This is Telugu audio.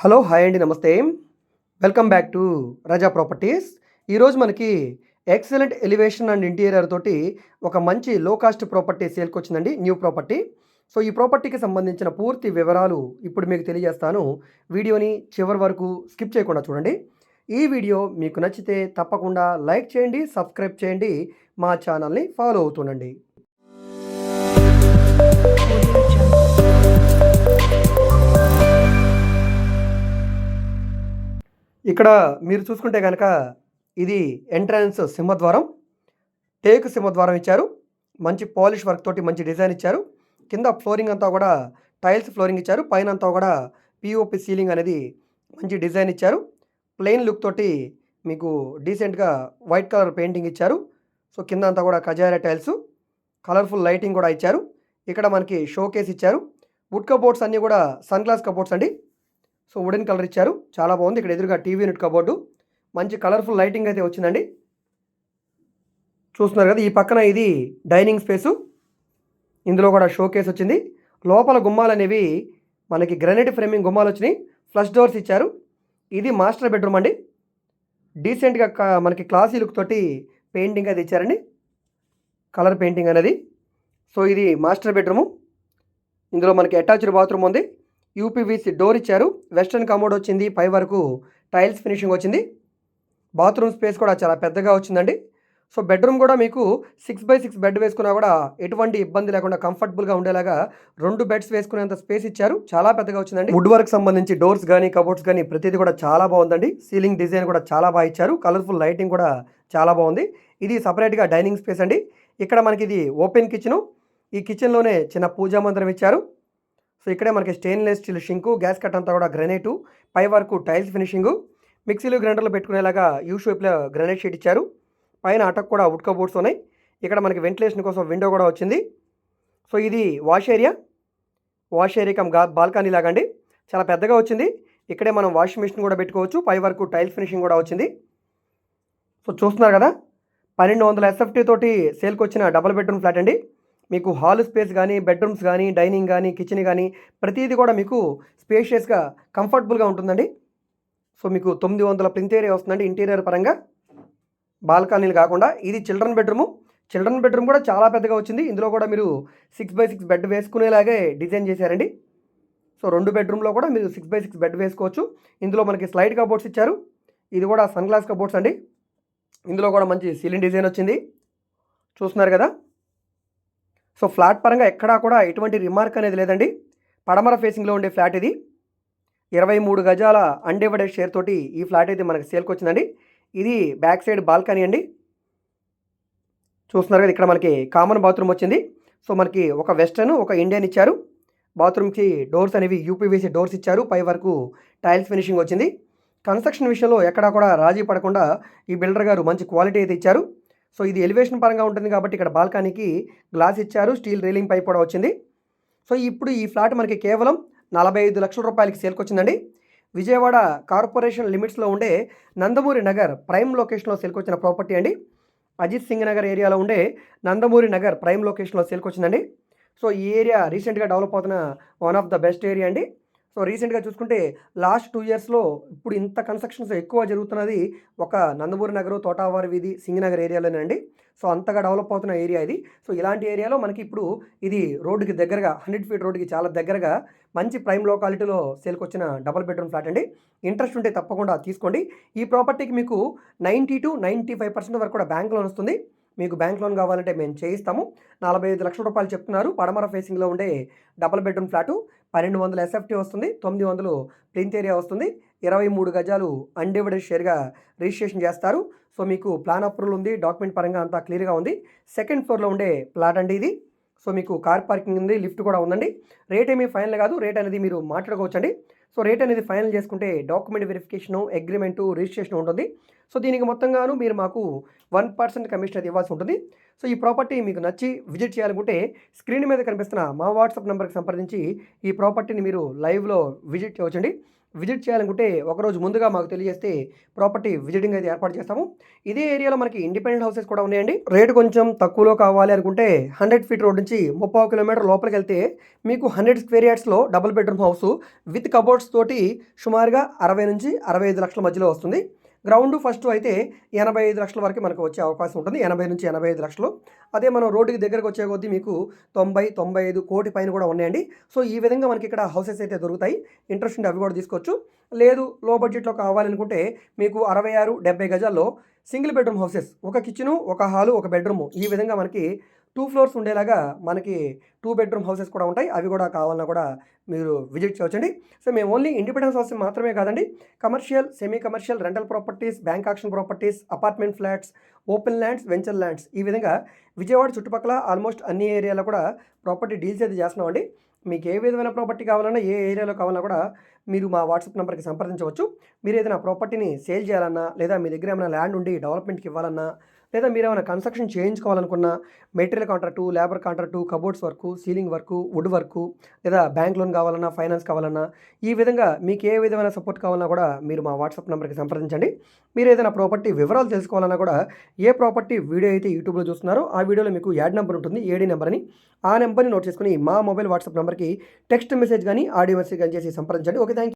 హలో హాయ్ అండి నమస్తే. Welcome back to Raza properties. ఈరోజు మనకి ఎక్సలెంట్ ఎలివేషన్ అండ్ ఇంటీరియర్ తోటి ఒక మంచి లో కాస్ట్ ప్రాపర్టీ సేల్కి వచ్చిందండి న్యూ ప్రాపర్టీ. సో ఈ ప్రాపర్టీకి సంబంధించిన పూర్తి వివరాలు ఇప్పుడు మీకు తెలియజేస్తాను. వీడియోని చివరి వరకు స్కిప్ చేయకుండా చూడండి. ఈ వీడియో మీకు నచ్చితే తప్పకుండా లైక్ చేయండి సబ్స్క్రైబ్ చేయండి మా ఛానల్ని ఫాలో అవుతుండండి. ఇక్కడ మీరు చూసుకుంటే కనుక ఇది ఎంట్రన్స్ సింహద్వారం టేక్ సింహద్వారం ఇచ్చారు. మంచి పాలిష్ వర్క్ తోటి మంచి డిజైన్ ఇచ్చారు. కింద ఫ్లోరింగ్ అంతా కూడా టైల్స్ ఫ్లోరింగ్ ఇచ్చారు. పైన అంతా కూడా పిఓపి సీలింగ్ అనేది మంచి డిజైన్ ఇచ్చారు. ప్లెయిన్ లుక్ తోటి మీకు డీసెంట్గా వైట్ కలర్ పెయింటింగ్ ఇచ్చారు. సో కింద అంతా కూడా కజారా టైల్స్ కలర్ఫుల్ లైటింగ్ కూడా ఇచ్చారు. ఇక్కడ మనకి షోకేస్ ఇచ్చారు. వుడ్ కబోర్డ్స్ అన్నీ కూడా సన్ గ్లాస్ కబోర్డ్స్ అండి. సో వుడెన్ కలర్ ఇచ్చారు. చాలా బాగుంది. ఇక్కడ ఎదురుగా టీవీ యూనిట్ కబోర్డు. మంచి కలర్ఫుల్ లైటింగ్ అయితే వచ్చిందండి. చూస్తున్నారు కదా ఈ పక్కన ఇది డైనింగ్ స్పేసు ఇందులో కూడా షో కేస్ వచ్చింది. లోపల గుమ్మాలు అనేవి మనకి గ్రనైట్ ఫ్రేమింగ్ గుమ్మాలు వచ్చినాయి. ఫ్లష్ డోర్స్ ఇచ్చారు. ఇది మాస్టర్ బెడ్రూమ్ అండి. డీసెంట్గా మనకి క్లాసీ లుక్ తోటి పెయింటింగ్ అది ఇచ్చారండి. కలర్ పెయింటింగ్ అనేది. సో ఇది మాస్టర్ బెడ్రూము ఇందులో మనకి అటాచ్డ్ బాత్రూమ్ ఉంది. యూపీవీసీ డోర్ ఇచ్చారు. వెస్ట్రన్ కమోడ్ వచ్చింది. పై వరకు టైల్స్ ఫినిషింగ్ వచ్చింది. బాత్రూమ్ స్పేస్ కూడా చాలా పెద్దగా వచ్చిందండి. సో బెడ్రూమ్ కూడా మీకు సిక్స్ బై సిక్స్ బెడ్ వేసుకున్నా కూడా ఎటువంటి ఇబ్బంది లేకుండా కంఫర్టబుల్గా ఉండేలాగా రెండు బెడ్స్ వేసుకునేంత స్పేస్ ఇచ్చారు. చాలా పెద్దగా వచ్చిందండి. వుడ్ వర్క్ సంబంధించి డోర్స్ కానీ కబోర్డ్స్ కానీ ప్రతిదీ కూడా చాలా బాగుందండి. సీలింగ్ డిజైన్ కూడా చాలా బాగా ఇచ్చారు. కలర్ఫుల్ లైటింగ్ కూడా చాలా బాగుంది. ఇది సపరేట్గా డైనింగ్ స్పేస్ అండి. ఇక్కడ మనకి ఇది ఓపెన్ కిచెను. ఈ కిచెన్లోనే చిన్న పూజా మందిరం ఇచ్చారు. సో ఇక్కడే మనకి stainless steel sink gas cut అంతా కూడా గ్రనైటు పై వరకు టైల్స్ ఫినిషింగు. మిక్సీలు గ్రైండర్లు పెట్టుకునేలాగా యూ షేప్లో గ్రనైట్ షీట్ ఇచ్చారు. పైన అటక్ కూడా వుడ్ కబోర్డ్స్ ఉన్నాయి. ఇక్కడ మనకి వెంటిలేషన్ కోసం విండో కూడా వచ్చింది. సో ఇది wash area. Wash area cum balcony లాగా అండి. చాలా పెద్దగా వచ్చింది. ఇక్కడే మనం వాషింగ్ మిషన్ కూడా పెట్టుకోవచ్చు. పై వరకు టైల్స్ ఫినిషింగ్ కూడా వచ్చింది. సో చూస్తున్నారు కదా? పన్నెండు వందల ఎస్ఎఫ్టీ తోటి సేల్కి వచ్చిన డబుల్ బెడ్రూమ్ ఫ్లాట్ అండి. మీకు హాల్ స్పేస్ కానీ బెడ్రూమ్స్ కానీ డైనింగ్ కానీ కిచెన్ కానీ ప్రతిదీ కూడా మీకు స్పేషియస్గా కంఫర్టబుల్గా ఉంటుందండి. సో మీకు తొమ్మిది వందల ప్లింత్ ఏరియా వస్తుందండి ఇంటీరియర్ పరంగా. బాల్కనీలు కాకుండా ఇది చిల్డ్రన్ బెడ్రూము. చిల్డ్రన్ బెడ్రూమ్ కూడా చాలా పెద్దగా వచ్చింది. ఇందులో కూడా మీరు సిక్స్ బై సిక్స్ బెడ్ వేసుకునేలాగే డిజైన్ చేశారండి. సో రెండు బెడ్రూమ్లో కూడా మీరు సిక్స్ బై సిక్స్ బెడ్ వేసుకోవచ్చు. ఇందులో మనకి స్లైడ్ కబోర్డ్స్ ఇచ్చారు. ఇది కూడా సన్ గ్లాస్ కబోర్డ్స్ అండి. ఇందులో కూడా మంచి సీలింగ్ డిజైన్ వచ్చింది. చూస్తున్నారు కదా? సో ఫ్లాట్ పరంగా ఎక్కడా కూడా ఎటువంటి రిమార్క్ అనేది లేదండి. పడమర ఫేసింగ్లో ఉండే ఫ్లాట్ ఇది. ఇరవై మూడు గజాల అన్డివైడెడ్ షేర్ తోటి ఈ ఫ్లాట్ అయితే మనకి సేల్కి వచ్చిందండి. ఇది బ్యాక్ సైడ్ బాల్కనీ అండి. చూస్తున్నారు కదా ఇక్కడ మనకి కామన్ బాత్రూమ్ వచ్చింది. సో మనకి ఒక వెస్టర్న్ ఒక ఇండియన్ ఇచ్చారు. బాత్రూమ్కి డోర్స్ అనేవి యూపీవీసీ డోర్స్ ఇచ్చారు. పై వరకు టైల్స్ ఫినిషింగ్ వచ్చింది. కన్స్ట్రక్షన్ విషయంలో ఎక్కడా కూడా రాజీ పడకుండా ఈ బిల్డర్ గారు మంచి క్వాలిటీ అయితే ఇచ్చారు. సో ఇది ఎలివేషన్ పరంగా ఉంటుంది కాబట్టి ఇక్కడ బాల్కానీకి గ్లాస్ ఇచ్చారు స్టీల్ రీలింగ్ పైప్ కూడా వచ్చింది. సో ఇప్పుడు ఈ ఫ్లాట్ మనకి కేవలం నలభై ఐదు లక్షల రూపాయలకి సేల్కి వచ్చిందండి. విజయవాడ కార్పొరేషన్ లిమిట్స్లో ఉండే నందమూరి నగర్ ప్రైమ్ లొకేషన్లో సేల్కి వచ్చిన ప్రాపర్టీ అండి. అజిత్ సింగ్ నగర్ ఏరియాలో ఉండే నందమూరి నగర్ ప్రైమ్ లొకేషన్లో సేల్కి వచ్చిందండి. సో ఈ ఏరియా రీసెంట్గా డెవలప్ అవుతున్న one of the best area అండి. సో రీసెంట్గా చూసుకుంటే లాస్ట్ టూ ఇయర్స్లో ఇప్పుడు ఇంత కన్స్ట్రక్షన్స్ ఎక్కువ జరుగుతున్నది ఒక నందమూరి నగరు తోటావారి వీధి సింగనగర్ ఏరియాలోనే అండి. సో అంతగా డెవలప్ అవుతున్న ఏరియా ఇది. సో ఇలాంటి ఏరియాలో మనకి ఇప్పుడు ఇది రోడ్డుకి దగ్గరగా హండ్రెడ్ ఫీట్ రోడ్డుకి చాలా దగ్గరగా మంచి ప్రైమ్ లోకాలిటీలో సేల్కి వచ్చిన డబుల్ బెడ్రూమ్ ఫ్లాట్ అండి. ఇంట్రెస్ట్ ఉంటే తప్పకుండా తీసుకోండి. ఈ ప్రాపర్టీకి మీకు ninety two ninety five percent వరకు కూడా బ్యాంక్ లోన్ వస్తుంది. మీకు బ్యాంక్ లోన్ కావాలంటే మేము చేయిస్తాము. నలభై ఐదు లక్షల రూపాయలు చెప్తున్నారు. పడమర ఫేసింగ్లో ఉండే డబల్ బెడ్రూమ్ ఫ్లాటు. పన్నెండు వందల ఎస్ఎఫ్టీ వస్తుంది తొమ్మిది వందలు ప్లింత్ ఏరియా వస్తుంది ఇరవై మూడు గజాలు అన్డివైడెడ్ షేర్గా రిజిస్ట్రేషన్ చేస్తారు. సో మీకు ప్లాన్ అప్రూవల్ ఉంది డాక్యుమెంట్ పరంగా అంతా క్లియర్గా ఉంది. సెకండ్ ఫ్లోర్లో ఉండే ప్లాట్ అండి ఇది. సో మీకు కార్ పార్కింగ్ ఉంది లిఫ్ట్ కూడా ఉందండి. రేట్ ఏమీ ఫైనల్ కాదు రేట్ అనేది మీరు మాట్లాడుకోవచ్చండి. సో రేట్ అనేది ఫైనల్ చేసుకుంటే డాక్యుమెంట్ వెరిఫికేషను అగ్రిమెంటు రిజిస్ట్రేషన్ ఉంటుంది. సో దీనికి మొత్తంగాను మీరు మాకు వన్ పర్సెంట్ కమిషన్ అది ఇవ్వాల్సి ఉంటుంది. సో ఈ ప్రాపర్టీ మీకు నచ్చి విజిట్ చేయాలనుకుంటే స్క్రీన్ మీద కనిపిస్తున్న మా వాట్సాప్ నెంబర్కి సంప్రదించి ఈ ప్రాపర్టీని మీరు లైవ్లో విజిట్ చేయవచ్చండి. విజిట్ చేయాలనుకుంటే ఒకరోజు ముందుగా మాకు తెలియజేస్తే ప్రాపర్టీ విజిటింగ్ అయితే ఏర్పాటు చేస్తాము. ఇదే ఏరియాలో మనకి ఇండిపెండెంట్ హౌసెస్ కూడా ఉన్నాయండి. రేటు కొంచెం తక్కువలో కావాలి అనుకుంటే హండ్రెడ్ ఫీట్ రోడ్ నుంచి ముప్పై కిలోమీటర్ లోపలికి వెళ్తే మీకు hundred square యార్డ్స్లో double bedroom house with cupboards తోటి సుమారుగా అరవై నుంచి అరవై ఐదు లక్షల మధ్యలో వస్తుంది. గ్రౌండ్ ఫస్ట్ అయితే ఎనభై ఐదు లక్షల వరకు మనకు వచ్చే అవకాశం ఉంటుంది. ఎనభై నుంచి ఎనభై ఐదు లక్షలు. అదే మనం రోడ్డుకి దగ్గరకు వచ్చే కొద్దీ మీకు తొంభై తొంభై ఐదు కోటి పైన కూడా ఉన్నాయండి. సో ఈ విధంగా మనకి ఇక్కడ హౌసెస్ అయితే దొరుకుతాయి. ఇంట్రెస్ట్ ఉంటే అవి కూడా తీసుకోవచ్చు. లేదు లో బడ్జెట్లో కావాలనుకుంటే మీకు అరవై ఆరు డెబ్బై గజాల్లో సింగిల్ బెడ్రూమ్ హౌసెస్ ఒక కిచెను ఒక హాలు ఒక బెడ్రూమ్ ఈ విధంగా మనకి టూ ఫ్లోర్స్ ఉండేలాగా మనకి టూ బెడ్రూమ్ హౌసెస్ కూడా ఉంటాయి. అవి కూడా కావాలన్నా కూడా మీరు విజిట్ చేయవచ్చండి సో మేము ఓన్లీ ఇండిపెండెన్స్ హౌస్ మాత్రమే కాదండి. Commercial semi commercial rental properties bank auction properties apartment flats open lands venture lands ఈ విధంగా విజయవాడ చుట్టుపక్కల ఆల్మోస్ట్ అన్ని ఏరియాలో కూడా ప్రాపర్టీ డీల్స్ అయితే చేస్తున్నామండి. మీకు ఏ విధమైన ప్రాపర్టీ కావాలన్నా ఏ ఏరియాలో కావాలన్నా కూడా మీరు మా వాట్సాప్ నెంబర్కి సంప్రదించవచ్చు. మీరు ఏదైనా ప్రాపర్టీని సేల్ చేయాలన్నా లేదా మీ దగ్గర ఏమైనా ల్యాండ్ ఉండి డెవలప్మెంట్కి ఇవ్వాలన్నా లేదా మీరు ఏమైనా construction చేయించుకోవాలనుకున్నా material contract labour contract cupboards work ceiling work wood work లేదా బ్యాంక్ లోన్ కావాలన్నా ఫైనాన్స్ కావాలన్నా ఈ విధంగా మీకు ఏ విధమైన సపోర్ట్ కావాలన్నా కూడా మీరు మా వాట్సాప్ నెంబర్కి సంప్రదించండి. మీరు ఏదైనా ప్రాపర్టీ వివరాలు తెలుసుకోవాలన్నా కూడా ఏ ప్రాపర్టీ వీడియో అయితే యూట్యూబ్లో చూస్తున్నారో ఆ వీడియోలో మీకు యాడ్ నెంబర్ ఉంటుంది ఏడీ నెంబర్ అని. ఆ నెంబర్ని నోట్ చేసుకుని మా మొబైల్ వాట్సాప్ నెంబర్కి టెక్స్ట్ మెసేజ్ కానీ ఆడియో మెసేజ్ కానీ చేసి సంప్రదించండి. Okay thank